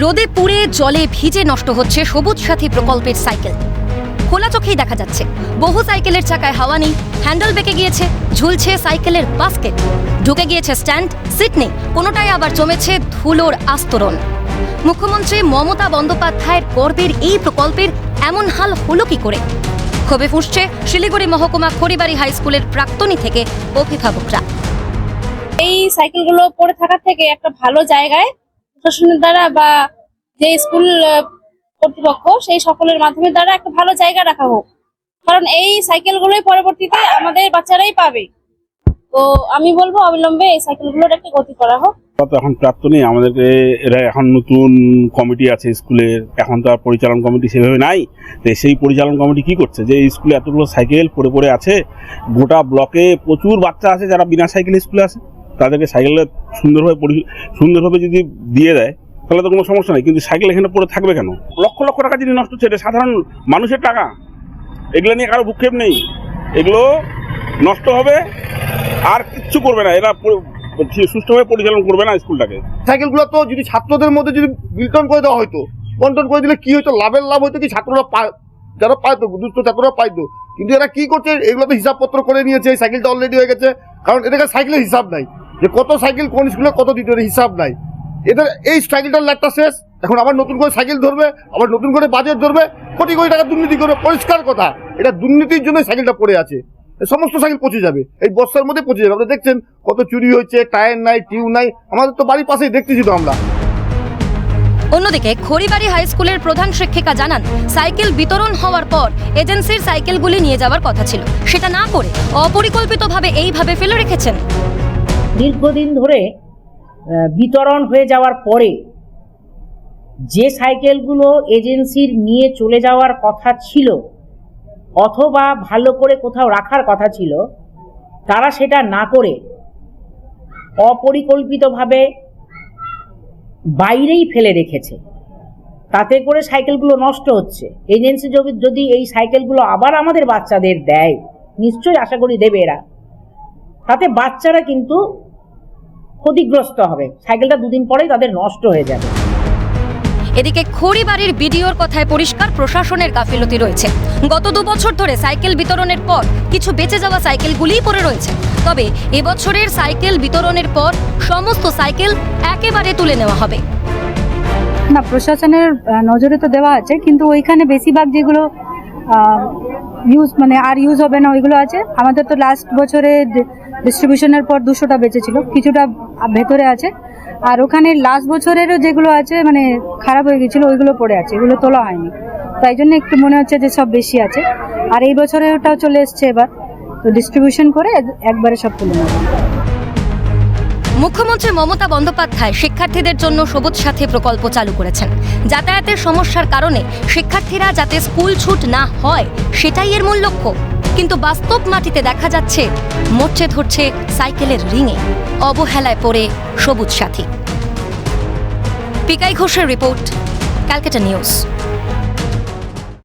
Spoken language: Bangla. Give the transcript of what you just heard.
রোদে পুড়ে জলে ভিজে নষ্ট হচ্ছে সবুজ সাথী প্রকল্পের সাইকেল। খোলা চোখেই দেখা যাচ্ছে, বহু সাইকেলের চাকায় হাওয়া নেই, হ্যান্ডেল বেঁকে গিয়েছে, ঝুলছে সাইকেলের বাস্কেট। ঢুকে গিয়েছে স্ট্যান্ড, সিট নেই, কোনোটাই আবার জমেছে ধুলোর আস্তরণ। মুখ্যমন্ত্রী মমতা বন্দ্যোপাধ্যায়ের গর্বের এই প্রকল্পের এমন হাল হলো কি করে? ক্ষোভে ফুঁসছে শিলিগুড়ি মহকুমা খড়িবাড়ি হাই স্কুলের প্রাক্তনী থেকে অভিভাবকরা। এই সাইকেলগুলো পড়ে থাকার থেকে একটা ভালো জায়গায় প্রশাসনের দ্বারা বা যে স্কুল কর্তৃপক্ষ, সেই সকলের মাধ্যমে দ্বারা একটা ভালো জায়গা রাখা হোক। কারণ এই সাইকেলগুলোই পরবর্তীতে আমাদের বাচ্চারাই পাবে। তো আমি বলব, অবিলম্বে এই সাইকেলগুলোর একটা গতি করা হোক। এখন প্রাপ্ত নেই। আমাদেরকে, এরা এখন নতুন কমিটি আছে স্কুলের এখন তো আর পরিচালন কমিটি সেভাবে নাই। তো সেই পরিচালন কমিটি কি করছে? যে স্কুলে এতগুলো সাইকেল পড়ে পড়ে আছে, গোটা ব্লকে প্রচুর বাচ্চা আছে যারা বিনা সাইকেলে স্কুলে আসে। তাদেরকে সাইকেলটা সুন্দরভাবে সুন্দরভাবে যদি দিয়ে দেয়, তাহলে তো কোনো সমস্যা নেই। কিন্তু সাইকেল এখানে পড়ে থাকবে কেন? লক্ষ লক্ষ টাকা যদি নষ্ট হচ্ছে, এটা সাধারণ মানুষের টাকা। এগুলো নিয়ে কারও ভূক্ষেপ নেই। এগুলো নষ্ট হবে, আর কিচ্ছু করবে না। এরা সুষ্ঠুভাবে পরিচালন করবে না স্কুলটাকে। সাইকেলগুলো তো যদি ছাত্রদের মধ্যে যদি বিল্টন করে দেওয়া হয়তো, বন্টন করে দিলে কি হতো লাভের লাভ হতো কি ছাত্ররা যারা পাইতো, দুস্থ ছাত্ররা পাইতো। কিন্তু এরা কি করছে? এগুলো তো হিসাবপত্র করে নিয়েছে এই সাইকেলটা অলরেডি হয়ে গেছে। কারণ এদের সাইকেলের হিসাব নাই। যে কত সাইকেল কোন স্কুলে, কত দিতে হিসাব নাই। এদের এই সাইকেলটার লাখটা শেষ। এখন আবার নতুন করে সাইকেল ধরবে, আবার নতুন করে বাজেট ধরবে, কোটি কোটি টাকা দুর্নীতি করবে, পরিষ্কার কথা। এটা দুর্নীতির জন্য সাইকেলটা পড়ে আছে। সমস্ত সাইকেল পচে যাবে। এই বর্ষার মধ্যে পচে যাবে। আপনারা দেখছেন কত চুরি হয়েছে, টায়ার নাই টিউ নাই। আমাদের তো বাড়ির পাশেই দেখতেছি তো আমরা। অন্যদিকে খড়িবাড়ি হাই স্কুলের প্রধান শিক্ষিকা জানান, সাইকেল বিতরণ হওয়ার পর এজেন্সির সাইকেলগুলি নিয়ে যাওয়ার কথা ছিল। সেটা না করে অপরিকল্পিতভাবে এইভাবে ফেলে রেখেছেন। দীর্ঘদিন ধরে বিতরণ হয়ে যাওয়ার পরে, যে সাইকেলগুলো এজেন্সির নিয়ে চলে যাওয়ার কথা ছিল, অথবা ভালো করে কোথাও রাখার কথা ছিল, তারা সেটা না করে অপরিকল্পিতভাবে বাইরেই ফেলে রেখেছে। তাতে করে সাইকেলগুলো নষ্ট হচ্ছে। এজেন্সি যদি যদি এই সাইকেলগুলো আবার আমাদের বাচ্চাদের দেয়, নিশ্চয়ই আশা করি দেবে এরা। তাতে বাচ্চারা কিন্তু ক্ষতিগ্রস্ত হবে। সাইকেলটা দুদিন পরেই তাদের নষ্ট হয়ে যাবে। এদিকে খড়িবাড়ির বিডিওর কথায় পরিষ্কার প্রশাসনের গাফিলতি রয়েছে। গত দু বছর ধরে সাইকেল বিতরণের পর কিছু বেঁচে যাওয়া সাইকেলগুলিই পড়ে রয়েছে। তবে এবছরের সাইকেল বিতরণের পর সমস্ত সাইকেল একেবারে তুলে নেওয়া হবে। না প্রশাসনের নজরে তো দেওয়া আছে কিন্তু ওইখানে বেশিরভাগ যেগুলো ইউজ মানে আর ইউজ হবে না ওইগুলো আছে। আমাদের তো লাস্ট বছরে ডিস্ট্রিবিউশনের পর দুশোটা বেঁচেছিল। কিছুটা ভেতরে আছে। আর ওখানে লাস্ট বছরেরও যেগুলো আছে মানে খারাপ হয়ে গেছিল, ওইগুলো পড়ে আছে, এগুলো তোলা হয়নি। তাই জন্য একটু মনে হচ্ছে যে সব বেশি আছে। আর এই বছরে ওটাও চলে এসছে এবার। তো ডিস্ট্রিবিউশন করে একবারে সব তুলে নেব। মুখ্যমন্ত্রী মমতা বন্দ্যোপাধ্যায় শিক্ষার্থীদের জন্য সবুজ সাথী প্রকল্প চালু করেছেন। যাতায়াতের সমস্যার কারণে শিক্ষার্থীরা যাতে স্কুল ছুট না হয়, সেটাই এর মূল লক্ষ্য। কিন্তু বাস্তব মাটিতে দেখা যাচ্ছে, মরছে ধরছে সাইকেলের রিঙে। অবহেলায় পড়ে সবুজ সাথী। পিকাই ঘোষের রিপোর্ট, ক্যালকাটা নিউজ।